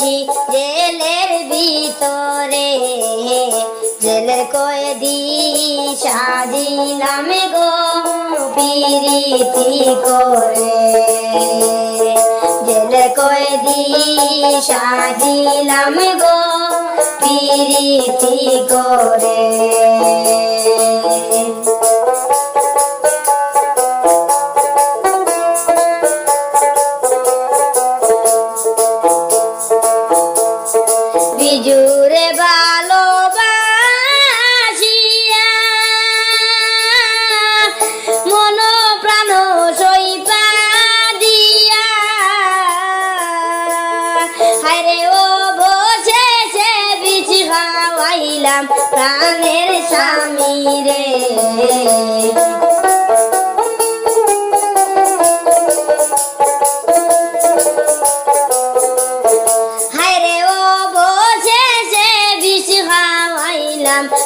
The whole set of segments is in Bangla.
আছি জেলের ভিতরে। জেলের কয়েদি সাজিলাম গো পিরিতি করে। জেলের কয়েদি সাজিলাম গো পিরিতি করে। খাওয়াইলাম প্রাণের স্বামী রে।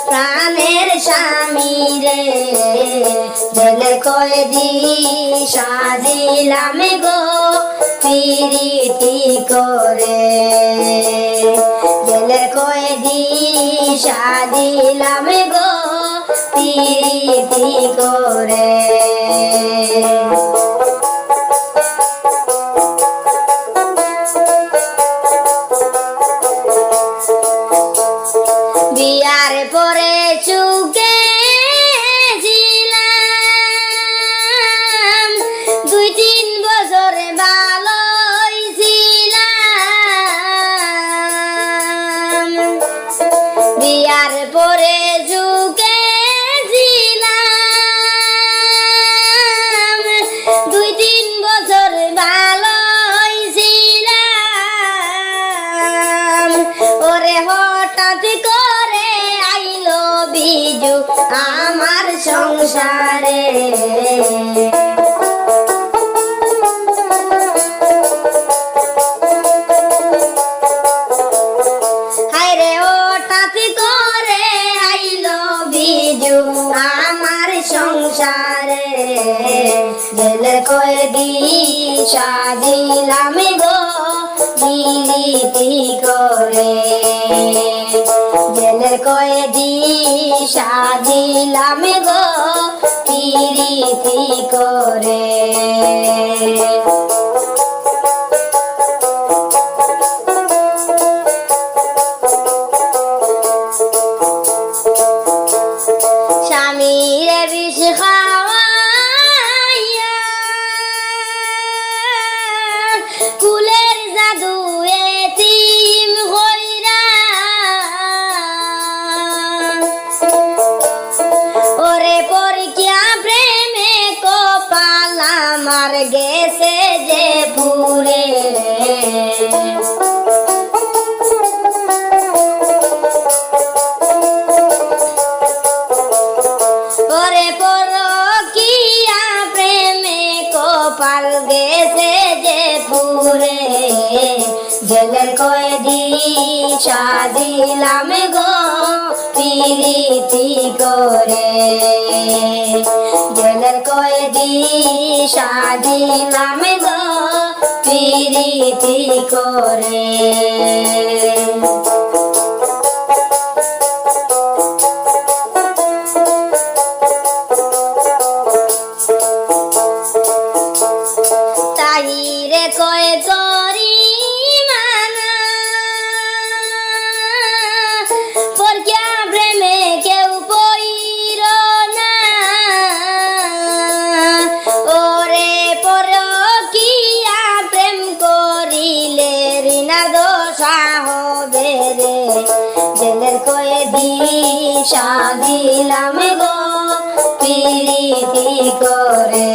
প্রাণের স্বামী রে। জেলের কয়েদি সাজিলাম গো। পিরিতি করে। জেলের কয়েদি সাজিলাম গো প্রীতি করে। বিয়ার পরে চুকে ছিলাম। দুই তিন বছর ভালোই ছিলাম। ওরে হঠাৎ করে আইলো বিজু আমার সংসারে। কয়েদি সাজিলাম গো গিরিতি করে? জেলের কয়েদি সাজিলাম গো গিরিতি করে? কপাল গেছে যে পুরে জেলের কয়েদি সাজিলাম গো পিরিতি করে। জেলের কয়েদি সাজিলাম গো পিরিতি করে। সাদিলাম গো পিরিতি করে।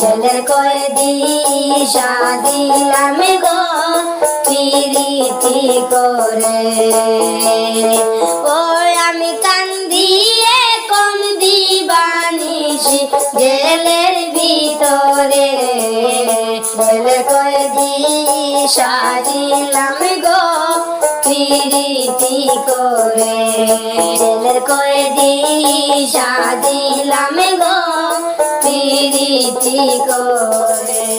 জেলের কয়ে দি সাদিলাম গো পিরিতি করে। ওই আমি কান্দিয়ে কম দিবানিসি জেলের ভিতরে। জেলের কয়ে দি সাদিলাম গো পিরিতি করে জেলের কয়ে দি সাদিলাম গো পিরিতি করে।